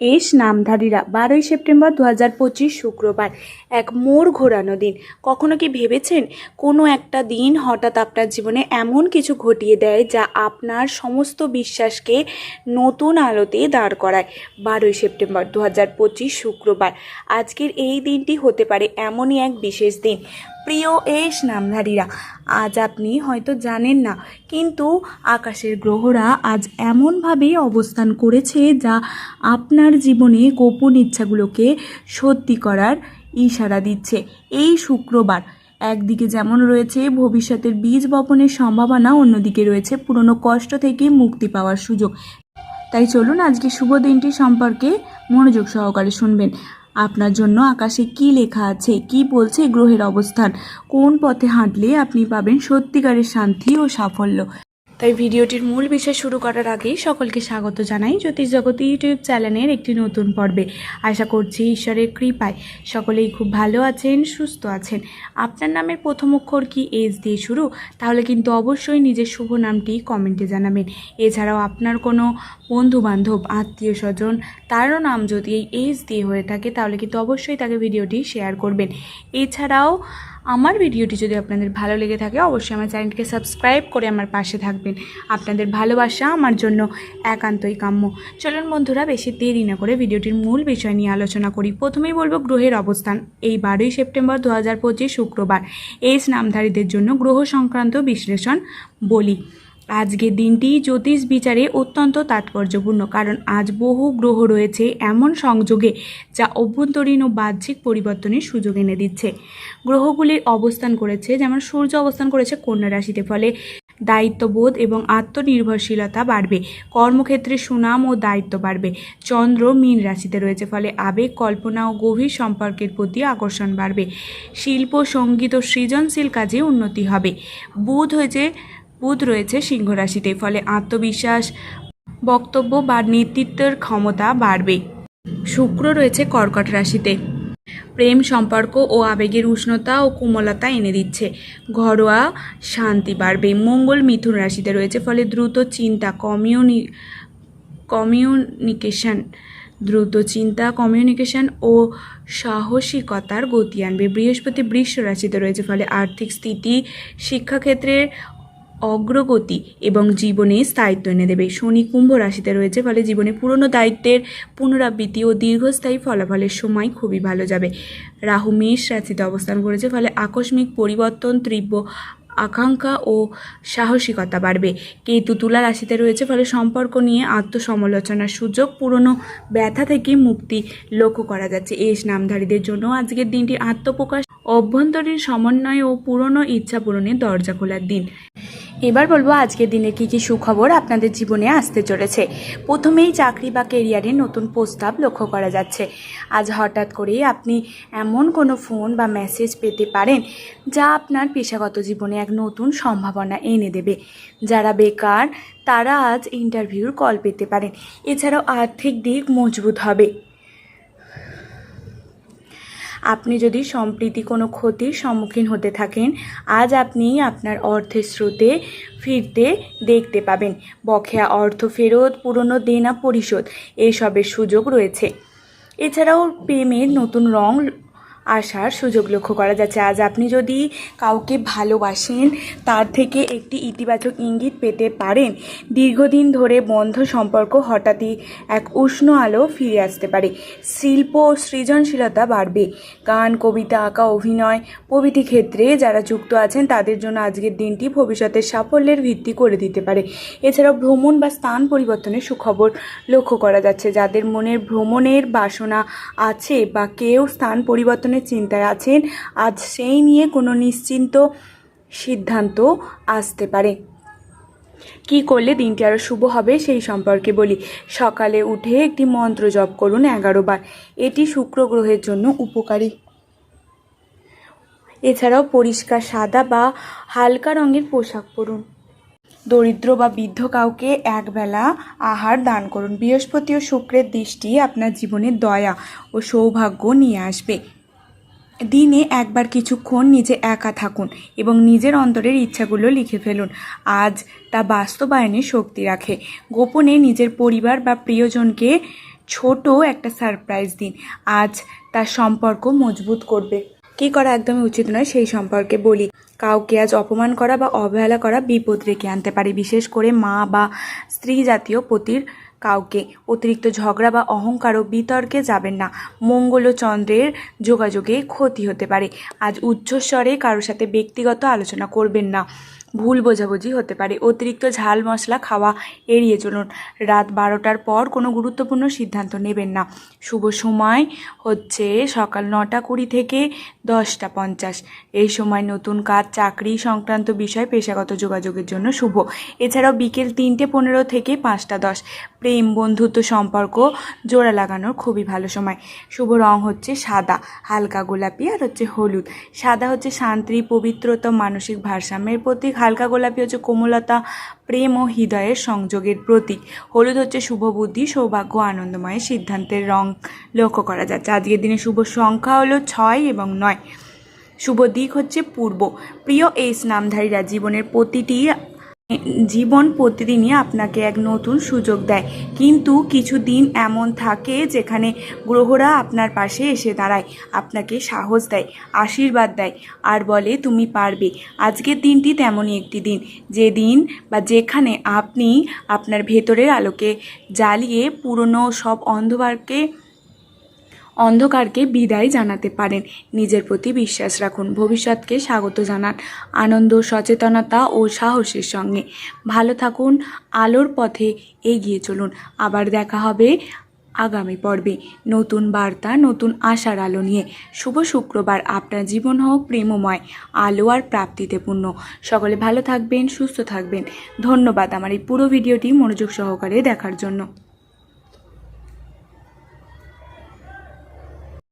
S নামধারীরা বারোই September দু হাজার পঁচিশ শুক্রবার এক মোড় ঘোরানো দিন। কখনো কি ভেবেছেন কোনো একটা দিন হঠাৎ আপনার জীবনে এমন কিছু ঘটিয়ে দেয় যা আপনার সমস্ত বিশ্বাসকে নতুন আলোতে দাঁড় করায়? বারোই সেপ্টেম্বর দু হাজার পঁচিশ শুক্রবার। আজকের এই দিনটি হতে পারে এমনই এক বিশেষ দিন। প্রিয় এস নামধারীরা, আজ আপনি হয়তো জানেন না, কিন্তু আকাশের গ্রহরা আজ এমনভাবেই অবস্থান করেছে যা আপনার জীবনে গোপন ইচ্ছাগুলোকে সত্যি করার ইশারা দিচ্ছে। এই শুক্রবার একদিকে যেমন রয়েছে ভবিষ্যতের বীজ বপনের সম্ভাবনা, অন্যদিকে রয়েছে পুরনো কষ্ট থেকে মুক্তি পাওয়ার সুযোগ। তাই চলুন আজকে শুভ দিনটি সম্পর্কে মনোযোগ সহকারে শুনবেন। আপনার জন্য আকাশে কি লেখা আছে, কি বলছে গ্রহের অবস্থান, কোন পথে হাঁটলে আপনি পাবেন সত্যিকারের শান্তি ও সাফল্য। তাই ভিডিওটির মূল বিষয় শুরু করার আগেই সকলকে স্বাগত জানাই জ্যোতিষ জগৎ ইউটিউব চ্যানেলের একটি নতুন পর্বে। আশা করছি ঈশ্বরের কৃপায় সকলেই খুব ভালো আছেন, সুস্থ আছেন। আপনার নামের প্রথম অক্ষর কি এজ দিয়ে শুরু? তাহলে কিন্তু অবশ্যই নিজের শুভ নামটি কমেন্টে জানাবেন। এছাড়াও আপনার কোনো বন্ধু বান্ধব আত্মীয় স্বজন, তারও নাম যদি এই এজ দিয়ে হয়ে থাকে, তাহলে কিন্তু অবশ্যই তাকে ভিডিওটি শেয়ার করবেন। এছাড়াও আমার ভিডিওটি যদি আপনাদের ভালো লেগে থাকে, অবশ্যই আমার চ্যানেলটিকে সাবস্ক্রাইব করে আমার পাশে থাকবেন। আপনাদের ভালোবাসা আমার জন্য একান্তই কাম্য। চলুন বন্ধুরা, বেশি দেরি না করে ভিডিওটির মূল বিষয় নিয়ে আলোচনা করি। প্রথমেই বলব গ্রহের অবস্থান। এই বারোই সেপ্টেম্বর দু হাজার পঁচিশ শুক্রবার। এই নামধারীদের জন্য গ্রহ সংক্রান্ত বিশ্লেষণ বলি। আজকের দিনটি জ্যোতিষ বিচারে অত্যন্ত তাৎপর্যপূর্ণ, কারণ আজ বহু গ্রহ রয়েছে এমন সংযোগে যা অভ্যন্তরীণ ও বাহ্যিক পরিবর্তনের সুযোগ এনে দিচ্ছে। গ্রহগুলির অবস্থান করেছে, যেমন সূর্য অবস্থান করেছে কন্যা রাশিতে, ফলে দায়িত্ববোধ এবং আত্মনির্ভরশীলতা বাড়বে, কর্মক্ষেত্রে সুনাম ও দায়িত্ব বাড়বে। চন্দ্র মীন রাশিতে রয়েছে, ফলে আবেগ, কল্পনা ও গভীর সম্পর্কের প্রতি আকর্ষণ বাড়বে। শিল্প, সংগীত ও সৃজনশীল কাজে উন্নতি হবে। বুধ হয়েছে বুধ রয়েছে সিংহ রাশিতে ফলে আত্মবিশ্বাস, বক্তব্য বা নেতৃত্বের ক্ষমতা বাড়বে। শুক্র রয়েছে কর্কট রাশিতে। প্রেম সম্পর্ক ও আবেগের উষ্ণতা ও কোমলতা এনে দিচ্ছে। ঘরোয়া শান্তি বাড়বে। মঙ্গল মিথুন রাশিতে রয়েছে, ফলে দ্রুত চিন্তা, কমিউনি, কমিউনিকেশন, দ্রুত চিন্তা, কমিউনিকেশন ও সাহসিকতার গতি আনবে। বৃহস্পতি বৃষ রাশিতে রয়েছে, ফলে আর্থিক স্থিতি শিক্ষাক্ষেত্রে অগ্রগতি এবং জীবনে স্থায়িত্ব এনে দেবে। শনি কুম্ভ রাশিতে রয়েছে, ফলে জীবনে পুরনো দায়িত্বের পুনরাবৃত্তি ও দীর্ঘস্থায়ী ফলাফলের সময় খুবই ভালো যাবে। রাহু মেষ রাশিতে অবস্থান করেছে, ফলে আকস্মিক পরিবর্তন, তীব্র আকাঙ্ক্ষা ও সাহসিকতা বাড়বে। কেতু তুলা রাশিতে রয়েছে, ফলে সম্পর্ক নিয়ে আত্মসমালোচনার সুযোগ, পুরনো ব্যথা থেকে মুক্তি লক্ষ্য করা যাচ্ছে। এস নামধারীদের জন্য আজকের দিনটি আত্মপ্রকাশ, অভ্যন্তরীণ সমন্বয় ও পুরনো ইচ্ছা পূরণের দরজা খোলার দিন। এবার বলব আজকের দিনে কী কী সুখবর আপনাদের জীবনে আসতে চলেছে। প্রথমেই চাকরি বা কেরিয়ারের নতুন প্রস্তাব লক্ষ্য করা যাচ্ছে। আজ হঠাৎ করেই আপনি এমন কোনো ফোন বা মেসেজ পেতে পারেন, যা আপনার পেশাগত জীবনে এক নতুন সম্ভাবনা এনে দেবে। যারা বেকার, তারা আজ ইন্টারভিউর কল পেতে পারেন। এছাড়াও আর্থিক দিক মজবুত হবে। আপনি যদি সম্প্রীতি কোনো ক্ষতির সম্মুখীন হতে থাকেন, আজ আপনি আপনার অর্থের স্রোতে ফিরতে দেখতে পাবেন। বকেয়া অর্থ ফেরত, পুরনো দেনা পরিশোধ, এসবের সুযোগ রয়েছে। এছাড়াও প্রেমের নতুন রং আসার সুযোগ লক্ষ্য করা যাচ্ছে। আজ আপনি যদি কাউকে ভালোবাসেন, তার থেকে একটি ইতিবাচক ইঙ্গিত পেতে পারেন। দীর্ঘদিন ধরে বন্ধ সম্পর্ক হঠাৎই এক উষ্ণ আলো ফিরে আসতে পারে। শিল্প ও সৃজনশীলতা বাড়বে। গান, কবিতা আঁকা, অভিনয়, প্রভৃতি ক্ষেত্রে যারা যুক্ত আছেন, তাদের জন্য আজকের দিনটি ভবিষ্যতের সাফল্যের ভিত্তি করে দিতে পারে। এছাড়াও ভ্রমণ বা স্থান পরিবর্তনের সুখবর লক্ষ্য করা যাচ্ছে। যাদের মনের ভ্রমণের বাসনা আছে বা কেউ স্থান পরিবর্তনের চিন্তায় আছেন, আজ সেই নিয়ে কোনো নিশ্চিন্ত সিদ্ধান্ত আসতে পারে। কি করলে দিনটি আরও শুভ হবে সেই সম্পর্কে বলি। সকালে উঠে একটি মন্ত্র জপ করুন এগারো বার। এটি শুক্র গ্রহের জন্য উপকারী। এছাড়াও পরিষ্কার সাদা বা হালকা রঙের পোশাক পরুন। দরিদ্র বা বৃদ্ধ কাউকে একবেলা আহার দান করুন। বৃহস্পতি ও শুক্রের দৃষ্টি আপনার জীবনে দয়া ও সৌভাগ্য নিয়ে আসবে। দিনে একবার কিছুক্ষণ নিজে একা থাকুন এবং নিজের অন্তরের ইচ্ছাগুলো লিখে ফেলুন। আজ তা বাস্তবায়নে শক্তি রাখে। গোপনে নিজের পরিবার বা প্রিয়জনকে ছোট একটা সারপ্রাইজ দিন। আজ তার সম্পর্ক মজবুত করবে। কী করা একদমই উচিত নয় সেই সম্পর্কে বলি। কাউকে আজ অপমান করা বা অবহেলা করা বিপদ রেখে আনতে পারে। বিশেষ করে মা বা স্ত্রী জাতীয় পতির কাউকে। অতিরিক্ত ঝগড়া বা অহংকার ও বিতর্কে যাবেন না। মঙ্গল ও চন্দ্রের যোগাযোগে ক্ষতি হতে পারে। আজ উচ্চস্বরে কারোর সাথে ব্যক্তিগত আলোচনা করবেন না। ভুল বোঝাবুঝি হতে পারে। অতিরিক্ত ঝাল মশলা খাওয়া এড়িয়ে চলুন। রাত বারোটার পর কোনো গুরুত্বপূর্ণ সিদ্ধান্ত নেবেন না। শুভ সময় হচ্ছে সকাল নটা কুড়ি থেকে দশটা পঞ্চাশ। এই সময় নতুন কাজ, চাকরি সংক্রান্ত বিষয়, পেশাগত যোগাযোগের জন্য শুভ। এছাড়াও বিকেল তিনটে পনেরো থেকে পাঁচটা দশ। প্রেম, বন্ধুত্ব, সম্পর্ক জোড়া লাগানোর খুবই ভালো সময়। শুভ রং হচ্ছে সাদা, হালকা গোলাপি আর হচ্ছে হলুদ। সাদা হচ্ছে শান্তি, পবিত্রতা, মানসিক ভারসাম্যের প্রতীক হালকা গোলাপি হচ্ছে কোমলতা, প্রেম ও হৃদয়ের সংযোগের প্রতীক। হলুদ হচ্ছে শুভ বুদ্ধি, সৌভাগ্য আনন্দময় সিদ্ধান্তের রং লক্ষ্য করা যাচ্ছে। আজকের দিনে শুভ সংখ্যা হলো ছয় এবং নয়। শুভ দিক হচ্ছে পূর্ব। প্রিয় এই স্নামধারীরা জীবনের প্রতিটি জীবন প্রতিদিনই আপনাকে এক নতুন সুযোগ দেয়। কিন্তু কিছু দিন এমন থাকে যেখানে গ্রহরা আপনার পাশে এসে দাঁড়ায়, আপনাকে সাহস দেয়, আশীর্বাদ দেয় আর বলে, তুমি পারবে। আজকের দিনটি তেমনই একটি দিন। যে দিন বা যেখানে আপনি আপনার ভেতরের আলোকে জ্বালিয়ে পুরনো সব অন্ধকারকে অন্ধকারকে বিদায় জানাতে পারেন। নিজের প্রতি বিশ্বাস রাখুন। ভবিষ্যৎকে স্বাগত জানান আনন্দ, সচেতনতা ও সাহসের সঙ্গে। ভালো থাকুন, আলোর পথে এগিয়ে চলুন। আবার দেখা হবে আগামী পর্বে। নতুন বার্তা, নতুন আশার আলো নিয়ে। শুভ শুক্রবার। আপনার জীবন হোক প্রেমময়, আলো আর প্রাপ্তিতে পূর্ণ। সকলে ভালো থাকবেন, সুস্থ থাকবেন। ধন্যবাদ আমার এই পুরো ভিডিওটি মনোযোগ সহকারে দেখার জন্য।